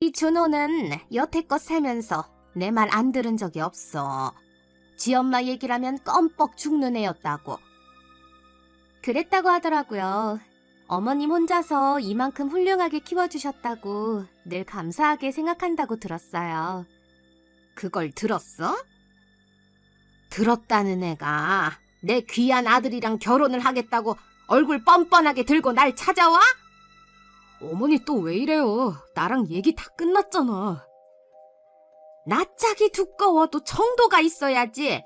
이 준호는 여태껏 살면서 내 말 안 들은 적이 없어. 지 엄마 얘기라면 껌뻑 죽는 애였다고. 그랬다고 하더라고요. 어머님 혼자서 이만큼 훌륭하게 키워주셨다고 늘 감사하게 생각한다고 들었어요. 그걸 들었어? 들었다는 애가 내 귀한 아들이랑 결혼을 하겠다고 얼굴 뻔뻔하게 들고 날 찾아와? 어머니 또 왜 이래요? 나랑 얘기 다 끝났잖아. 낯짝이 두꺼워도 정도가 있어야지.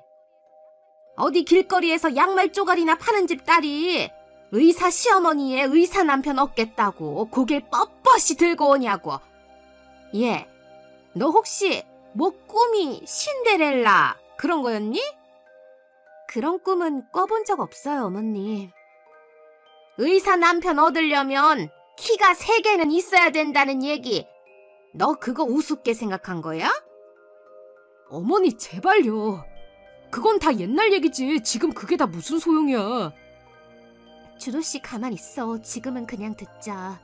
어디 길거리에서 양말 쪼가리나 파는 집 딸이 의사 시어머니의 의사 남편 얻겠다고 고개를 뻣뻣이 들고 오냐고. 얘, 너 혹시 뭐 꿈이 신데렐라 그런 거였니? 그런 꿈은 꿔본 적 없어요, 어머님. 의사 남편 얻으려면 키가 세 개는 있어야 된다는 얘기. 너 그거 우습게 생각한 거야? 어머니, 제발요. 그건 다 옛날 얘기지. 지금 그게 다 무슨 소용이야. 주도 씨 가만 있어. 지금은 그냥 듣자.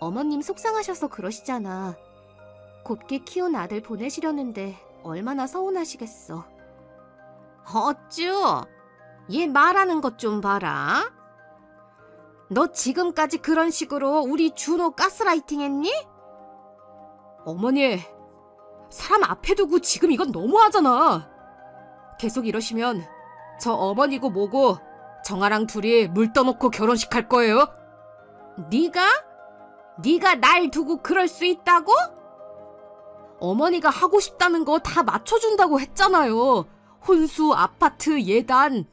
어머님 속상하셔서 그러시잖아. 곱게 키운 아들 보내시려는데 얼마나 서운하시겠어. 어쭈? 얘 말하는 것 좀 봐라. 너 지금까지 그런 식으로 우리 준호 가스라이팅 했니? 어머니, 사람 앞에 두고 지금 이건 너무하잖아. 계속 이러시면 저 어머니고 뭐고 정아랑 둘이 물 떠놓고 결혼식 할 거예요? 네가? 네가 날 두고 그럴 수 있다고? 어머니가 하고 싶다는 거 다 맞춰준다고 했잖아요. 혼수, 아파트, 예단.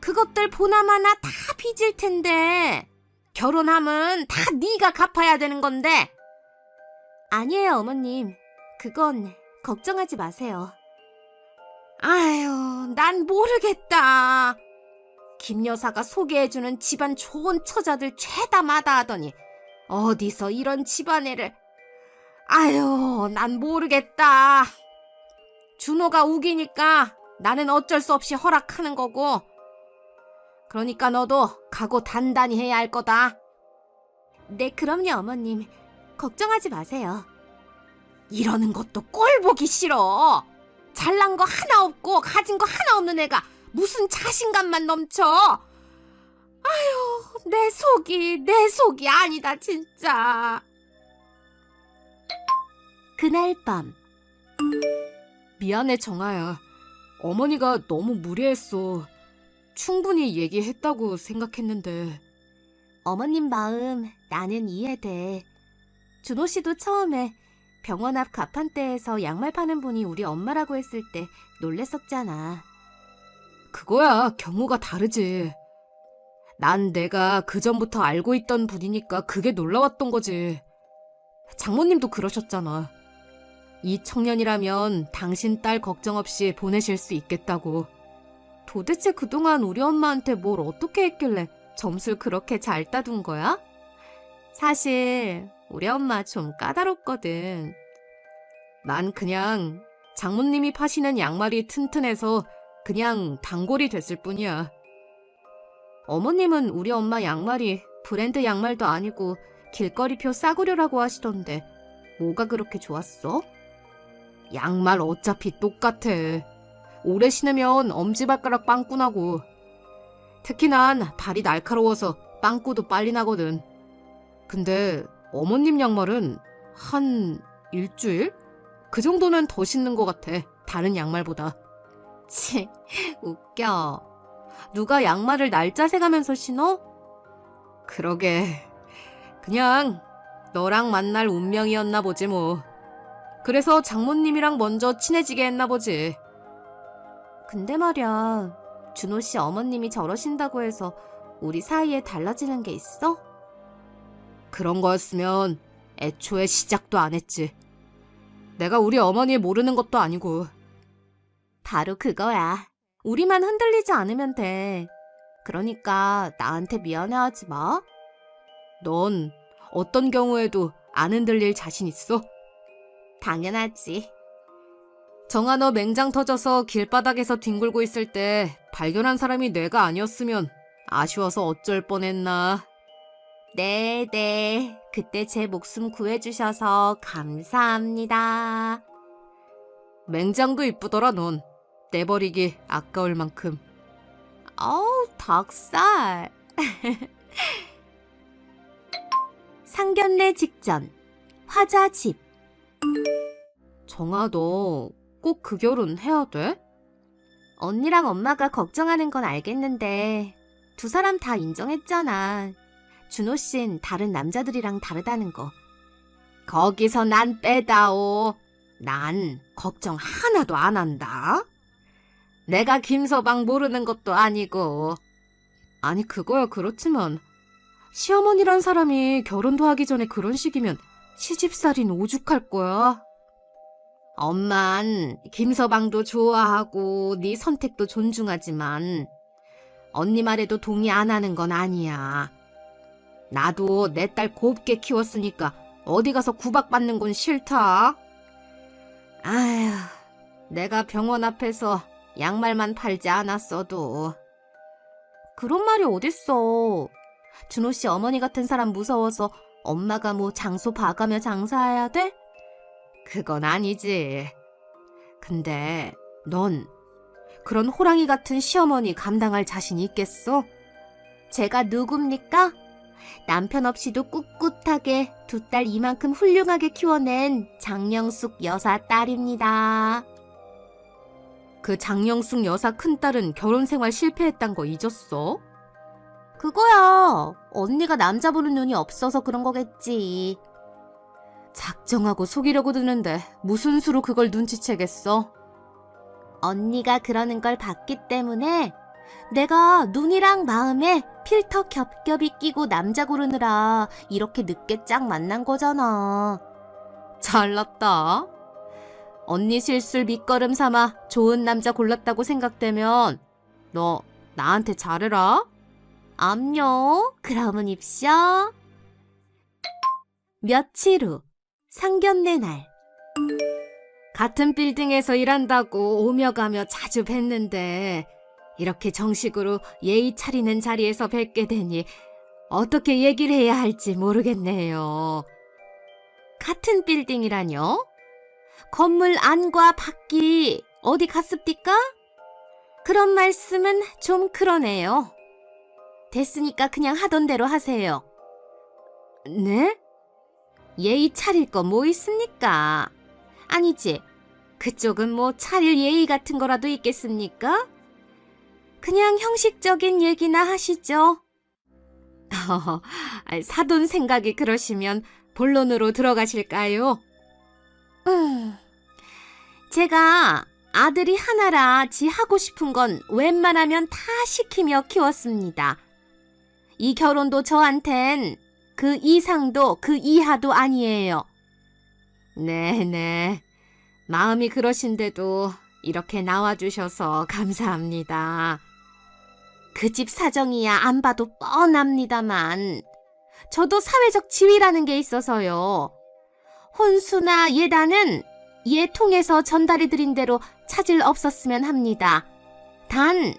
그것들 보나마나 다 빚일 텐데 결혼하면 다 네가 갚아야 되는 건데. 아니에요, 어머님. 그건 걱정하지 마세요. 아유, 난 모르겠다. 김 여사가 소개해주는 집안 좋은 처자들 죄다 마다 하더니 어디서 이런 집안애를 아유, 난 모르겠다. 준호가 우기니까 나는 어쩔 수 없이 허락하는 거고. 그러니까 너도 각오 단단히 해야 할 거다. 네, 그럼요, 어머님. 걱정하지 마세요. 이러는 것도 꼴 보기 싫어. 잘난 거 하나 없고 가진 거 하나 없는 애가 무슨 자신감만 넘쳐. 아유, 내 속이 내 속이 아니다, 진짜. 그날 밤 미안해 정아야 어머니가 너무 무리했어 충분히 얘기했다고 생각했는데. 어머님 마음 나는 이해돼. 준호 씨도 처음에 병원 앞 가판대에서 양말 파는 분이 우리 엄마라고 했을 때 놀랬었잖아. 그거야 경우가 다르지. 난 내가 그전부터 알고 있던 분이니까 그게 놀라웠던 거지. 장모님도 그러셨잖아. 이 청년이라면 당신 딸 걱정 없이 보내실 수 있겠다고. 도대체 그동안 우리 엄마한테 뭘 어떻게 했길래 점수를 그렇게 잘 따둔 거야? 사실 우리 엄마 좀 까다롭거든. 난 그냥 장모님이 파시는 양말이 튼튼해서 그냥 단골이 됐을 뿐이야. 어머님은 우리 엄마 양말이 브랜드 양말도 아니고 길거리표 싸구려라고 하시던데 뭐가 그렇게 좋았어? 양말 어차피 똑같아. 오래 신으면 엄지발가락 빵꾸 나고. 특히 난 발이 날카로워서 빵꾸도 빨리 나거든. 근데 어머님 양말은 한 일주일? 그 정도는 더 신는 것 같아. 다른 양말보다. 치, 웃겨. 누가 양말을 날짜 세가면서 신어? 그러게. 그냥 너랑 만날 운명이었나 보지 뭐. 그래서 장모님이랑 먼저 친해지게 했나 보지. 근데 말야, 준호 씨 어머님이 저러신다고 해서 우리 사이에 달라지는 게 있어? 그런 거였으면 애초에 시작도 안 했지. 내가 우리 어머니 모르는 것도 아니고. 바로 그거야. 우리만 흔들리지 않으면 돼. 그러니까 나한테 미안해하지 마. 넌 어떤 경우에도 안 흔들릴 자신 있어? 당연하지. 정아 너 맹장 터져서 길바닥에서 뒹굴고 있을 때 발견한 사람이 내가 아니었으면 아쉬워서 어쩔 뻔했나. 네, 네. 그때 제 목숨 구해주셔서 감사합니다. 맹장도 이쁘더라, 넌. 떼버리기 아까울 만큼. 어우, 닭살. 상견례 직전. 화자 집. 정아, 너 꼭 그 결혼 해야 돼? 언니랑 엄마가 걱정하는 건 알겠는데 두 사람 다 인정했잖아. 준호 씨는 다른 남자들이랑 다르다는 거. 거기서 난 빼다오. 난 걱정 하나도 안 한다. 내가 김서방 모르는 것도 아니고. 아니, 그거야 그렇지만 시어머니란 사람이 결혼도 하기 전에 그런 식이면 시집살이는 오죽할 거야. 엄만 김서방도 좋아하고 네 선택도 존중하지만 언니 말에도 동의 안 하는 건 아니야. 나도 내 딸 곱게 키웠으니까 어디 가서 구박받는 건 싫다. 아휴, 내가 병원 앞에서 양말만 팔지 않았어도. 그런 말이 어딨어. 준호 씨 어머니 같은 사람 무서워서 엄마가 뭐 장소 봐가며 장사해야 돼? 그건 아니지. 근데 넌 그런 호랑이 같은 시어머니 감당할 자신 있겠어? 제가 누굽니까? 남편 없이도 꿋꿋하게 두 딸 이만큼 훌륭하게 키워낸 장영숙 여사 딸입니다. 그 장영숙 여사 큰딸은 결혼 생활 실패했단 거 잊었어? 그거야. 언니가 남자 보는 눈이 없어서 그런 거겠지. 작정하고 속이려고 드는데 무슨 수로 그걸 눈치채겠어? 언니가 그러는 걸 봤기 때문에 내가 눈이랑 마음에 필터 겹겹이 끼고 남자 고르느라 이렇게 늦게 짝 만난 거잖아. 잘났다. 언니 실술 밑거름 삼아 좋은 남자 골랐다고 생각되면 너 나한테 잘해라. 암요. 그러면 입쇼. 며칠 후 상견례 날. 같은 빌딩에서 일한다고 오며 가며 자주 뵀는데 이렇게 정식으로 예의 차리는 자리에서 뵙게 되니 어떻게 얘기를 해야 할지 모르겠네요. 같은 빌딩이라뇨? 건물 안과 밖이 어디 갔습니까? 그런 말씀은 좀 그러네요. 됐으니까 그냥 하던 대로 하세요. 네? 예의 차릴 거 뭐 있습니까? 아니지. 그쪽은 뭐 차릴 예의 같은 거라도 있겠습니까? 그냥 형식적인 얘기나 하시죠. 사돈 생각이 그러시면 본론으로 들어가실까요? 음, 제가 아들이 하나라 지 하고 싶은 건 웬만하면 다 시키며 키웠습니다. 이 결혼도 저한텐 그 이상도 그 이하도 아니에요. 네네. 마음이 그러신데도 이렇게 나와주셔서 감사합니다. 그 집 사정이야 안 봐도 뻔합니다만, 저도 사회적 지위라는 게 있어서요. 혼수나 예단은 예 통해서 전달해 드린 대로 차질 없었으면 합니다. 단,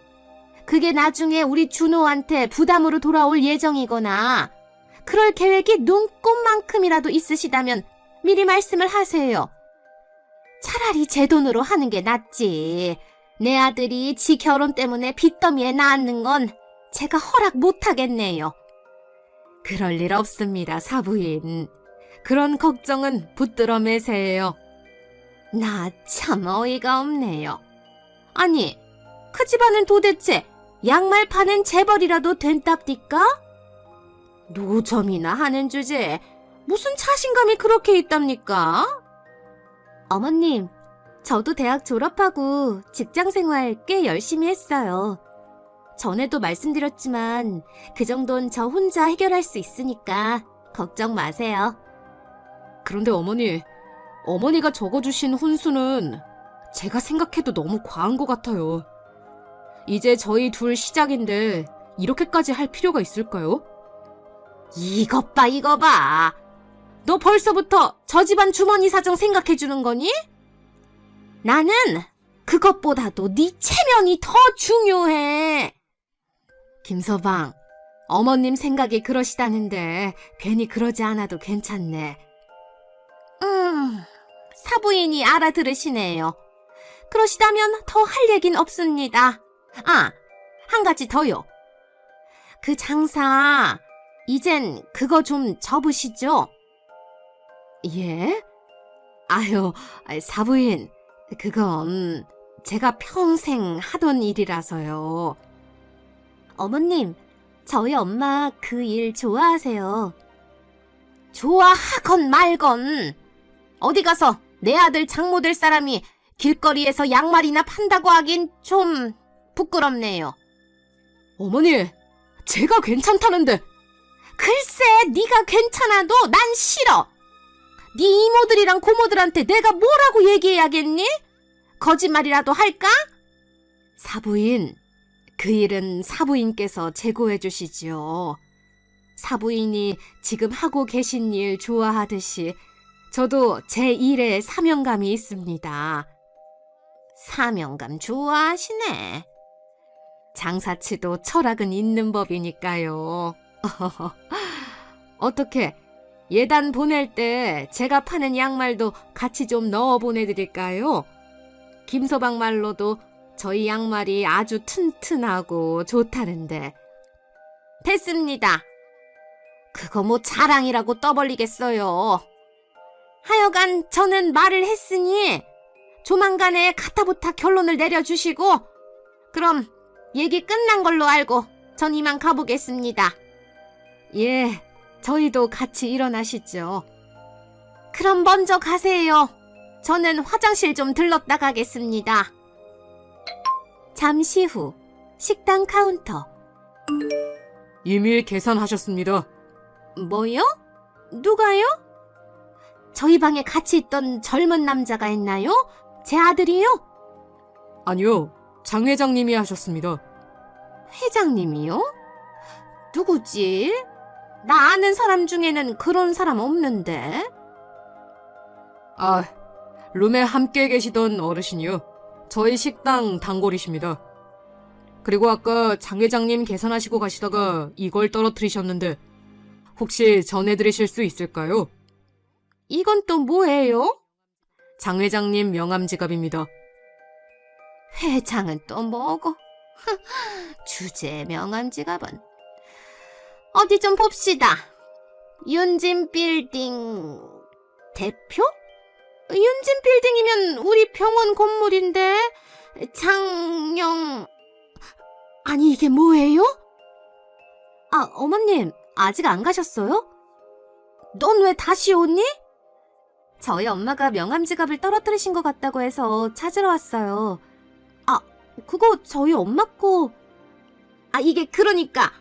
그게 나중에 우리 준호한테 부담으로 돌아올 예정이거나, 그럴 계획이 눈꽃만큼이라도 있으시다면 미리 말씀을 하세요. 차라리 제 돈으로 하는 게 낫지. 내 아들이 지 결혼 때문에 빚더미에 낳는 건 제가 허락 못 하겠네요. 그럴 일 없습니다, 사부인. 그런 걱정은 붙들어 매세요. 나 참 어이가 없네요. 아니, 그 집안은 도대체 양말 파는 재벌이라도 된답디까? 노점이나 하는 주제에 무슨 자신감이 그렇게 있답니까? 어머님, 저도 대학 졸업하고 직장 생활 꽤 열심히 했어요. 전에도 말씀드렸지만 그 정도는 저 혼자 해결할 수 있으니까 걱정 마세요. 그런데 어머니, 어머니가 적어주신 혼수는 제가 생각해도 너무 과한 것 같아요. 이제 저희 둘 시작인데 이렇게까지 할 필요가 있을까요? 이것 봐, 이거 봐. 너 벌써부터 저 집안 주머니 사정 생각해 주는 거니? 나는 그것보다도 네 체면이 더 중요해. 김서방, 어머님 생각이 그러시다는데 괜히 그러지 않아도 괜찮네. 음, 사부인이 알아들으시네요. 그러시다면 더 할 얘긴 없습니다. 아, 한 가지 더요. 그 장사, 이젠 그거 좀 접으시죠? 예? 아유, 사부인, 그건 제가 평생 하던 일이라서요. 어머님, 저희 엄마 그 일 좋아하세요. 좋아하건 말건. 어디 가서 내 아들 장모 될 사람이 길거리에서 양말이나 판다고 하긴 좀 부끄럽네요. 어머니, 제가 괜찮다는데. 글쎄, 네가 괜찮아도 난 싫어. 네 이모들이랑 고모들한테 내가 뭐라고 얘기해야겠니? 거짓말이라도 할까? 사부인, 그 일은 사부인께서 제고해 주시지요. 사부인이 지금 하고 계신 일 좋아하듯이 저도 제 일에 사명감이 있습니다. 사명감 좋아하시네. 장사치도 철학은 있는 법이니까요. 어떻게 예단 보낼 때 제가 파는 양말도 같이 좀 넣어 보내드릴까요? 김서방 말로도 저희 양말이 아주 튼튼하고 좋다는데. 됐습니다. 그거 뭐 자랑이라고 떠벌리겠어요. 하여간 저는 말을 했으니 조만간에 가타부타 결론을 내려주시고 그럼 얘기 끝난 걸로 알고 전 이만 가보겠습니다. 예, 저희도 같이 일어나시죠. 그럼 먼저 가세요. 저는 화장실 좀 들렀다 가겠습니다. 잠시 후 식당 카운터. 이미 계산하셨습니다. 뭐요? 누가요? 저희 방에 같이 있던 젊은 남자가 있나요? 제 아들이요? 아니요, 장 회장님이 하셨습니다. 회장님이요? 누구지? 나 아는 사람 중에는 그런 사람 없는데. 아, 룸에 함께 계시던 어르신이요. 저희 식당 단골이십니다. 그리고 아까 장 회장님 계산하시고 가시다가 이걸 떨어뜨리셨는데 혹시 전해드리실 수 있을까요? 이건 또 뭐예요? 장 회장님 명함 지갑입니다. 회장은 또 뭐고? 주제 명함 지갑은 어디 좀 봅시다. 윤진 빌딩 대표? 윤진 빌딩이면 우리 병원 건물인데 장영 아니 이게 뭐예요? 아 어머님 아직 안 가셨어요? 넌 왜 다시 오니? 저희 엄마가 명함 지갑을 떨어뜨리신 것 같다고 해서 찾으러 왔어요. 아, 그거 저희 엄마 거. 아, 이게 그러니까 아,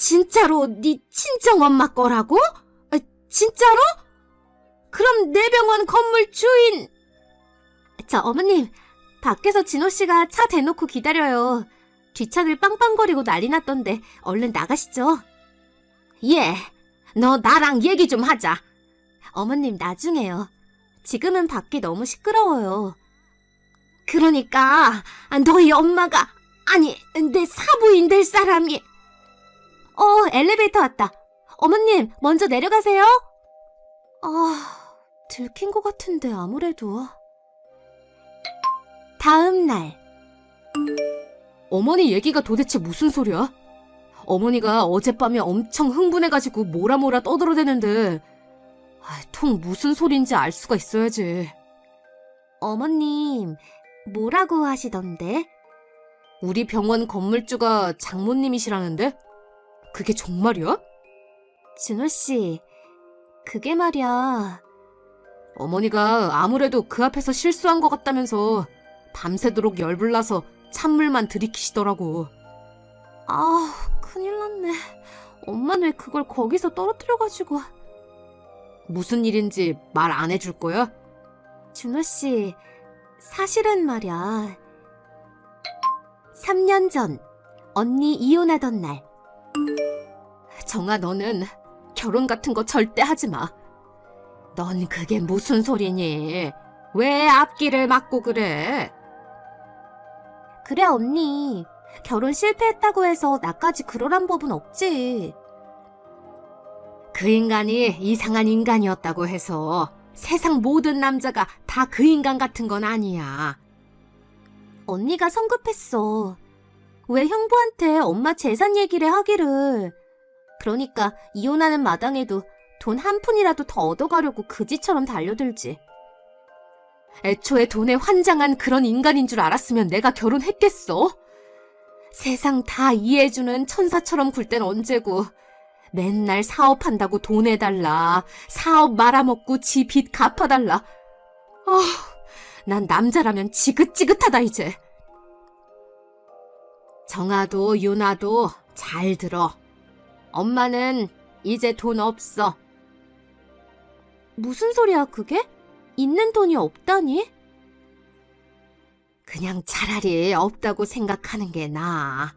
진짜로 네 친정 엄마 거라고? 아, 진짜로? 그럼 내 병원 건물 주인. 저 어머님, 밖에서 진호 씨가 차 대놓고 기다려요. 뒷차들 빵빵거리고 난리 났던데 얼른 나가시죠. 예, 너 나랑 얘기 좀 하자. 어머님 나중에요. 지금은 밖이 너무 시끄러워요. 그러니까 너희 엄마가 아니 내 사부인 될 사람이 어 엘리베이터 왔다. 어머님 먼저 내려가세요. 아 들킨 것 같은데 아무래도 다음 날 어머니 얘기가 도대체 무슨 소리야? 어머니가 어젯밤에 엄청 흥분해가지고 뭐라 뭐라 떠들어대는데 아, 통 무슨 소린지 알 수가 있어야지. 어머님 뭐라고 하시던데? 우리 병원 건물주가 장모님이시라는데? 그게 정말이야? 준호 씨 그게 말이야 어머니가 아무래도 그 앞에서 실수한 것 같다면서 밤새도록 열불나서 찬물만 들이키시더라고. 아, 큰일 났네. 엄마는 왜 그걸 거기서 떨어뜨려가지고. 무슨 일인지 말 안 해줄 거야? 준호 씨, 사실은 말이야. 3년 전, 언니 이혼하던 날. 정아, 너는 결혼 같은 거 절대 하지 마. 넌 그게 무슨 소리니? 왜 앞길을 막고 그래? 그래, 언니. 결혼 실패했다고 해서 나까지 그러란 법은 없지. 그 인간이 이상한 인간이었다고 해서 세상 모든 남자가 다 그 인간 같은 건 아니야. 언니가 성급했어. 왜 형부한테 엄마 재산 얘기를 하기를. 그러니까 이혼하는 마당에도 돈 한 푼이라도 더 얻어가려고 그지처럼 달려들지. 애초에 돈에 환장한 그런 인간인 줄 알았으면 내가 결혼했겠어? 세상 다 이해해주는 천사처럼 굴 땐 언제고 맨날 사업한다고 돈 해달라 사업 말아먹고 지 빚 갚아달라 아, 난 남자라면 지긋지긋하다 이제 정아도 유나도 잘 들어 엄마는 이제 돈 없어 무슨 소리야, 그게? 있는 돈이 없다니? 그냥 차라리 없다고 생각하는 게 나아.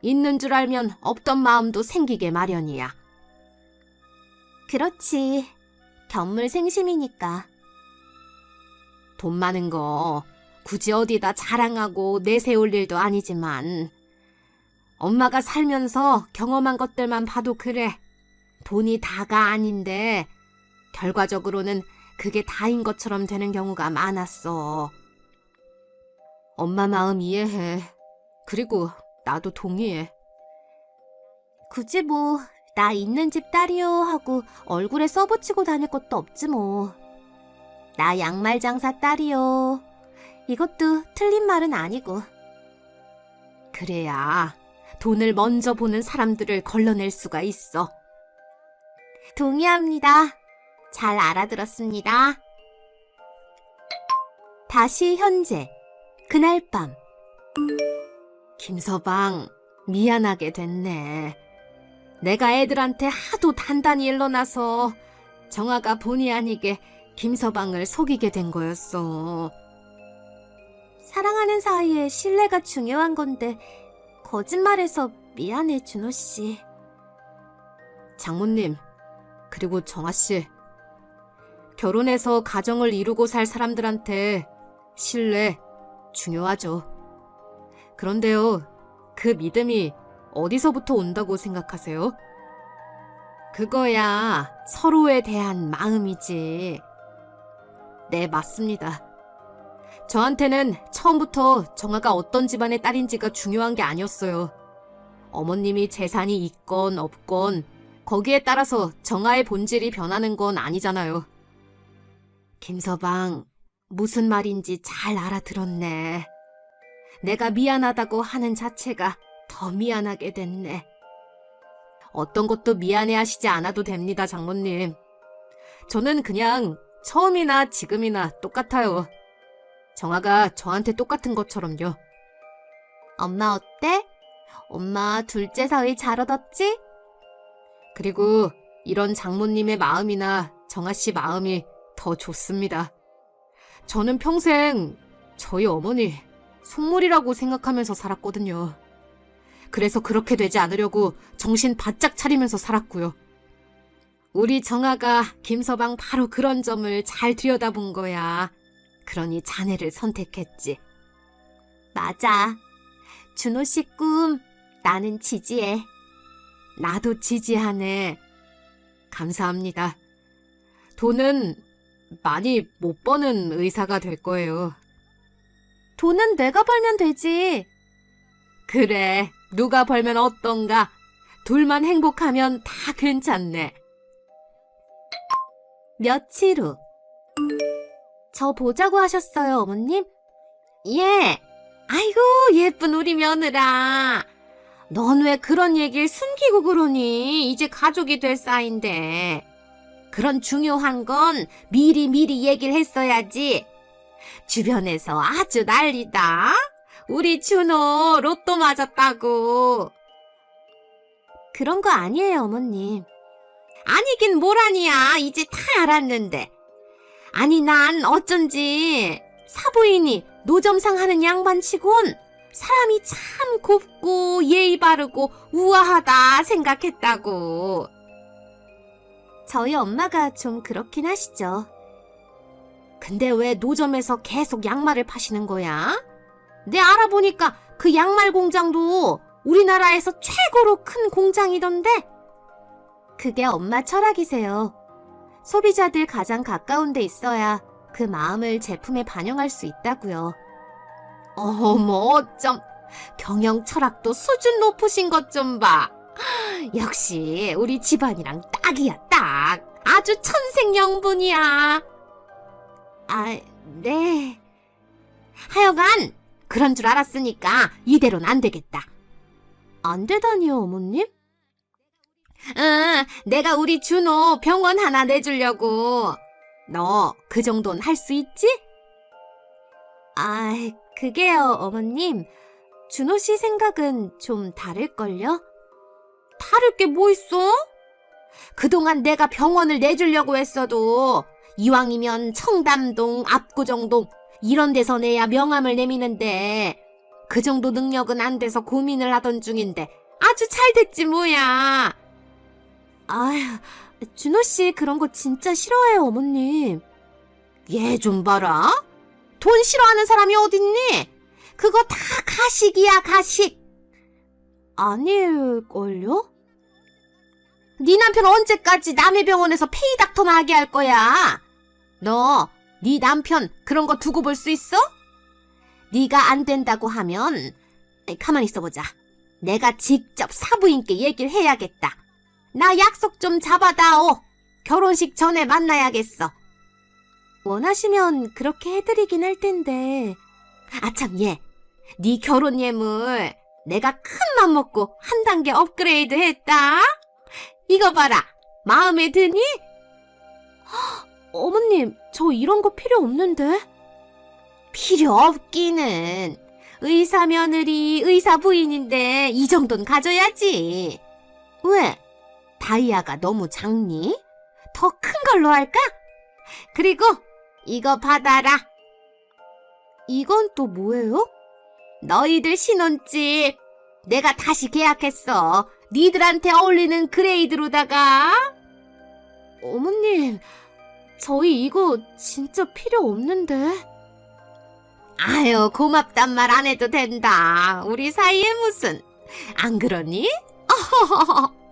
있는 줄 알면 없던 마음도 생기게 마련이야. 그렇지. 견물생심이니까. 돈 많은 거 굳이 어디다 자랑하고 내세울 일도 아니지만 엄마가 살면서 경험한 것들만 봐도 그래. 돈이 다가 아닌데 결과적으로는 그게 다인 것처럼 되는 경우가 많았어. 엄마 마음 이해해. 그리고 나도 동의해. 굳이 뭐, 나 있는 집 딸이요 하고 얼굴에 써붙이고 다닐 것도 없지 뭐. 나 양말 장사 딸이요. 이것도 틀린 말은 아니고. 그래야 돈을 먼저 보는 사람들을 걸러낼 수가 있어. 동의합니다. 잘 알아들었습니다. 다시 현재. 그날 밤. 김서방, 미안하게 됐네. 내가 애들한테 하도 단단히 일러나서 정아가 본의 아니게 김서방을 속이게 된 거였어. 사랑하는 사이에 신뢰가 중요한 건데, 거짓말해서 미안해, 준호 씨. 장모님, 그리고 정아 씨. 결혼해서 가정을 이루고 살 사람들한테 신뢰 중요하죠. 그런데요, 그 믿음이 어디서부터 온다고 생각하세요? 그거야 서로에 대한 마음이지. 네, 맞습니다. 저한테는 처음부터 정아가 어떤 집안의 딸인지가 중요한 게 아니었어요. 어머님이 재산이 있건 없건 거기에 따라서 정아의 본질이 변하는 건 아니잖아요. 김서방, 무슨 말인지 잘 알아들었네. 내가 미안하다고 하는 자체가 더 미안하게 됐네. 어떤 것도 미안해 하시지 않아도 됩니다, 장모님. 저는 그냥 처음이나 지금이나 똑같아요. 정아가 저한테 똑같은 것처럼요. 엄마 어때? 엄마 둘째 사위 잘 얻었지? 그리고 이런 장모님의 마음이나 정아 씨 마음이 더 좋습니다. 저는 평생 저희 어머니 속물이라고 생각하면서 살았거든요. 그래서 그렇게 되지 않으려고 정신 바짝 차리면서 살았고요. 우리 정아가 김서방 바로 그런 점을 잘 들여다본 거야. 그러니 자네를 선택했지. 맞아. 준호 씨 꿈, 나는 지지해. 나도 지지하네. 감사합니다. 돈은 많이 못 버는 의사가 될 거예요. 돈은 내가 벌면 되지. 그래, 누가 벌면 어떤가? 둘만 행복하면 다 괜찮네. 며칠 후. 저 보자고 하셨어요, 어머님? 예. 아이고, 예쁜 우리 며느라. 넌 왜 그런 얘기를 숨기고 그러니? 이제 가족이 될 사이인데. 그런 중요한 건 미리 미리 얘기를 했어야지. 주변에서 아주 난리다. 우리 준호 로또 맞았다고. 그런 거 아니에요, 어머님. 아니긴 뭘 아니야. 이제 다 알았는데. 아니, 난 어쩐지 사부인이 노점상 하는 양반치곤 사람이 참 곱고 예의 바르고 우아하다 생각했다고. 저희 엄마가 좀 그렇긴 하시죠. 근데 왜 노점에서 계속 양말을 파시는 거야? 내 알아보니까 그 양말 공장도 우리나라에서 최고로 큰 공장이던데? 그게 엄마 철학이세요. 소비자들 가장 가까운 데 있어야 그 마음을 제품에 반영할 수 있다고요. 어머, 어쩜 경영 철학도 수준 높으신 것 좀 봐. 역시 우리 집안이랑 딱이야, 딱. 아주 천생연분이야. 아, 네. 하여간 그런 줄 알았으니까 이대로는 안 되겠다. 안 되다니요, 어머님? 응, 내가 우리 준호 병원 하나 내주려고. 너 그 정도는 할 수 있지? 아, 그게요, 어머님. 준호 씨 생각은 좀 다를걸요? 다를 게 뭐 있어? 그동안 내가 병원을 내주려고 했어도 이왕이면 청담동, 압구정동 이런 데서 내야 명함을 내미는데 그 정도 능력은 안 돼서 고민을 하던 중인데 아주 잘 됐지 뭐야. 아휴, 준호 씨 그런 거 진짜 싫어해요, 어머님. 얘 좀 봐라. 돈 싫어하는 사람이 어딨니? 그거 다 가식이야, 가식. 아닐걸요? 네 남편 언제까지 남의 병원에서 페이닥터나 하게 할 거야? 너, 네 남편 그런 거 두고 볼 수 있어? 네가 안 된다고 하면 가만히 있어보자. 내가 직접 사부인께 얘기를 해야겠다. 나 약속 좀 잡아다오. 결혼식 전에 만나야겠어. 원하시면 그렇게 해드리긴 할 텐데. 아참 얘, 네 결혼 예물 내가 큰 맘 먹고 한 단계 업그레이드 했다. 이거 봐라. 마음에 드니? 헉, 어머님, 저 이런 거 필요 없는데. 필요 없기는. 의사 며느리, 의사 부인인데 이 정도는 가져야지. 왜? 다이아가 너무 작니? 더 큰 걸로 할까? 그리고 이거 받아라. 이건 또 뭐예요? 너희들 신혼집. 내가 다시 계약했어. 니들한테 어울리는 그레이드로다가. 어머님, 저희 이거 진짜 필요 없는데. 아유, 고맙단 말 안 해도 된다. 우리 사이에 무슨. 안 그러니?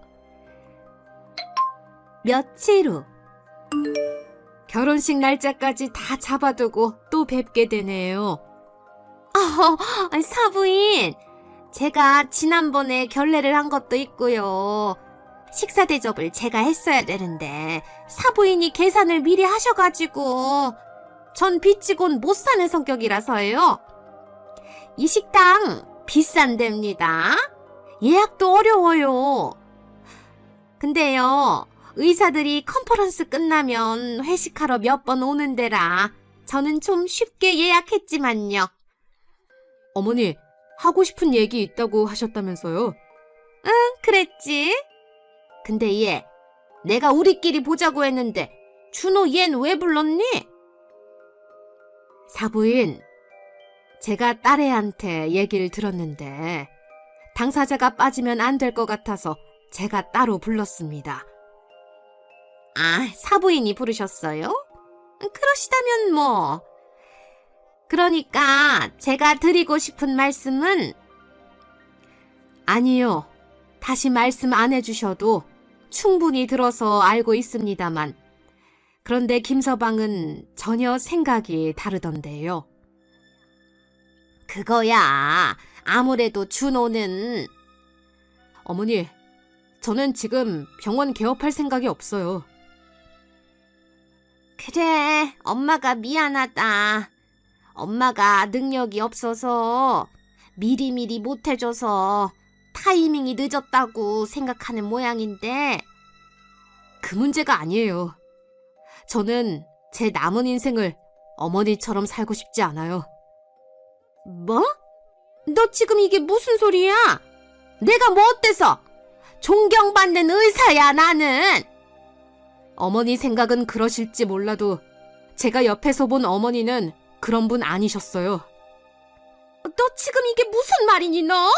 며칠 후. 결혼식 날짜까지 다 잡아두고 또 뵙게 되네요. 아, 사부인. 제가 지난번에 결례를 한 것도 있고요. 식사 대접을 제가 했어야 되는데 사부인이 계산을 미리 하셔가지고 전 빚지곤 못 사는 성격이라서요. 이 식당 비싼 데입니다. 예약도 어려워요. 근데요, 의사들이 컨퍼런스 끝나면 회식하러 몇 번 오는 데라 저는 좀 쉽게 예약했지만요. 어머니, 하고 싶은 얘기 있다고 하셨다면서요? 그랬지? 근데 얘, 내가 우리끼리 보자고 했는데 준호 얜 왜 불렀니? 사부인, 제가 딸애한테 얘기를 들었는데 당사자가 빠지면 안 될 것 같아서 제가 따로 불렀습니다. 아, 사부인이 부르셨어요? 그러시다면 뭐. 그러니까 제가 드리고 싶은 말씀은 아니요. 다시 말씀 안 해주셔도 충분히 들어서 알고 있습니다만. 그런데 김서방은 전혀 생각이 다르던데요. 그거야. 아무래도 준호는 어머니, 저는 지금 병원 개업할 생각이 없어요. 그래, 엄마가 미안하다. 엄마가 능력이 없어서 미리미리 못해줘서 타이밍이 늦었다고 생각하는 모양인데, 그 문제가 아니에요. 저는 제 남은 인생을 어머니처럼 살고 싶지 않아요. 뭐? 너 지금 이게 무슨 소리야? 내가 뭐 어때서? 존경받는 의사야, 나는! 어머니 생각은 그러실지 몰라도 제가 옆에서 본 어머니는 그런 분 아니셨어요. 너 지금 이게 무슨 말이니, 너?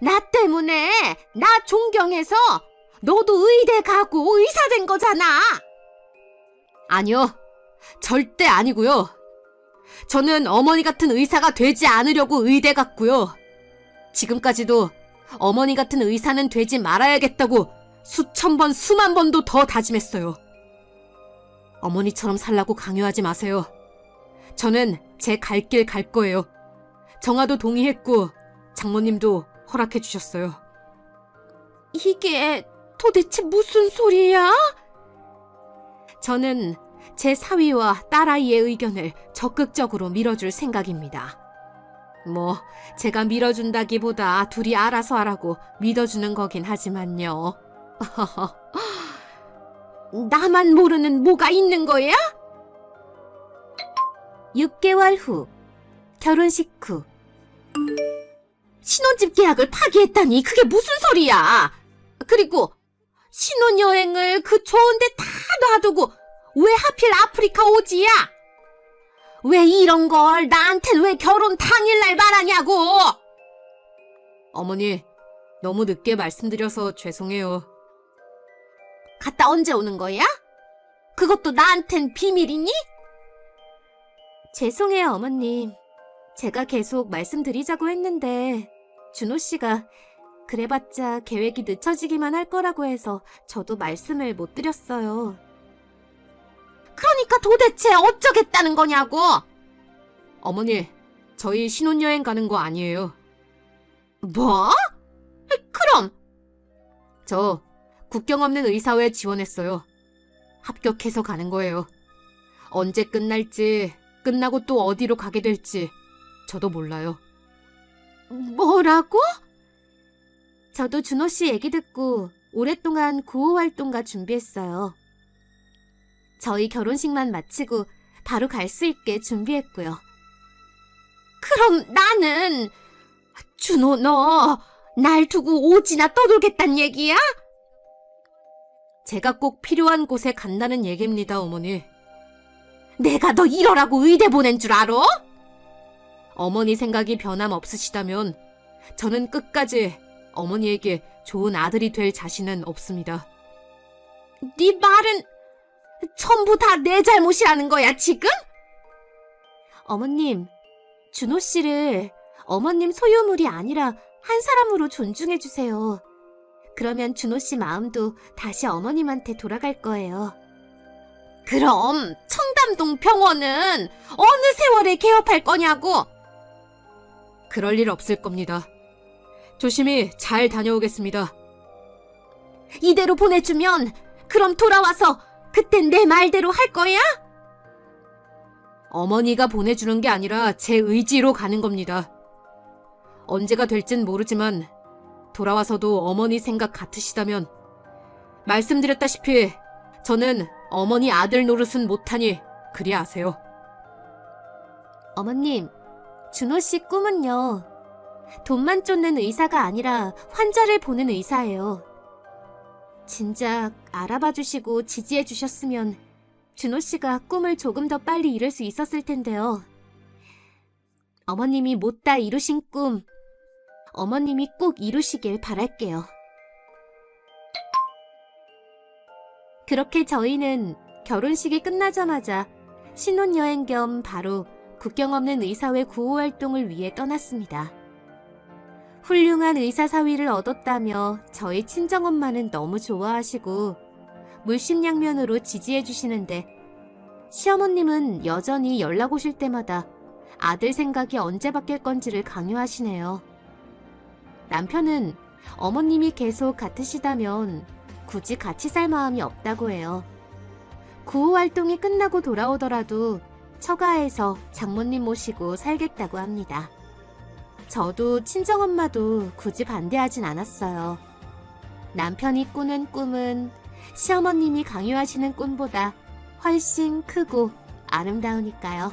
나 때문에 나 존경해서 너도 의대 가고 의사 된 거잖아. 아니요. 절대 아니고요. 저는 어머니 같은 의사가 되지 않으려고 의대 갔고요. 지금까지도 어머니 같은 의사는 되지 말아야겠다고 수천 번, 수만 번도 더 다짐했어요. 어머니처럼 살라고 강요하지 마세요. 저는 제 갈 길 갈 거예요. 정아도 동의했고 장모님도 허락해 주셨어요. 이게 도대체 무슨 소리야? 저는 제 사위와 딸아이의 의견을 적극적으로 밀어줄 생각입니다. 뭐, 제가 밀어준다기보다 둘이 알아서 하라고 믿어주는 거긴 하지만요. 나만 모르는 뭐가 있는 거야? 6개월 후, 결혼식 후, 신혼집 계약을 파기했다니 그게 무슨 소리야? 그리고 신혼여행을 그 좋은데 다 놔두고 왜 하필 아프리카 오지야? 왜 이런 걸 나한텐 왜 결혼 당일날 말하냐고? 어머니, 너무 늦게 말씀드려서 죄송해요. 갔다 언제 오는 거야? 그것도 나한텐 비밀이니? 죄송해요, 어머님. 제가 계속 말씀드리자고 했는데, 준호 씨가 그래봤자 계획이 늦춰지기만 할 거라고 해서 저도 말씀을 못 드렸어요. 그러니까 도대체 어쩌겠다는 거냐고! 어머니, 저희 신혼여행 가는 거 아니에요. 뭐? 그럼! 저 국경 없는 의사회에 지원했어요. 합격해서 가는 거예요. 언제 끝날지, 끝나고 또 어디로 가게 될지 저도 몰라요. 뭐라고? 저도 준호 씨 얘기 듣고 오랫동안 구호 활동가 준비했어요. 저희 결혼식만 마치고 바로 갈 수 있게 준비했고요. 그럼 나는 준호 너 날 두고 오지나 떠돌겠단 얘기야? 제가 꼭 필요한 곳에 간다는 얘기입니다, 어머니. 내가 너 이러라고 의대 보낸 줄 알아? 어머니 생각이 변함없으시다면 저는 끝까지 어머니에게 좋은 아들이 될 자신은 없습니다. 네 말은 전부 다 내 잘못이라는 거야, 지금? 어머님, 준호 씨를 어머님 소유물이 아니라 한 사람으로 존중해 주세요. 그러면 준호 씨 마음도 다시 어머님한테 돌아갈 거예요. 그럼 청담동 병원은 어느 세월에 개업할 거냐고? 그럴 일 없을 겁니다. 조심히 잘 다녀오겠습니다. 이대로 보내주면 그럼 돌아와서 그땐 내 말대로 할 거야? 어머니가 보내주는 게 아니라 제 의지로 가는 겁니다. 언제가 될진 모르지만 돌아와서도 어머니 생각 같으시다면 말씀드렸다시피 저는 어머니 아들 노릇은 못하니 그리 아세요. 어머님, 준호 씨 꿈은요. 돈만 쫓는 의사가 아니라 환자를 보는 의사예요. 진작 알아봐 주시고 지지해 주셨으면 준호 씨가 꿈을 조금 더 빨리 이룰 수 있었을 텐데요. 어머님이 못다 이루신 꿈, 어머님이 꼭 이루시길 바랄게요. 그렇게 저희는 결혼식이 끝나자마자 신혼여행 겸 바로 국경 없는 의사회 구호 활동을 위해 떠났습니다. 훌륭한 의사 사위를 얻었다며 저희 친정엄마는 너무 좋아하시고 물심양면으로 지지해 주시는데 시어머님은 여전히 연락 오실 때마다 아들 생각이 언제 바뀔 건지를 강요하시네요. 남편은 어머님이 계속 같으시다면 굳이 같이 살 마음이 없다고 해요. 구호 활동이 끝나고 돌아오더라도 처가에서 장모님 모시고 살겠다고 합니다. 저도 친정엄마도 굳이 반대하진 않았어요. 남편이 꾸는 꿈은 시어머님이 강요하시는 꿈보다 훨씬 크고 아름다우니까요.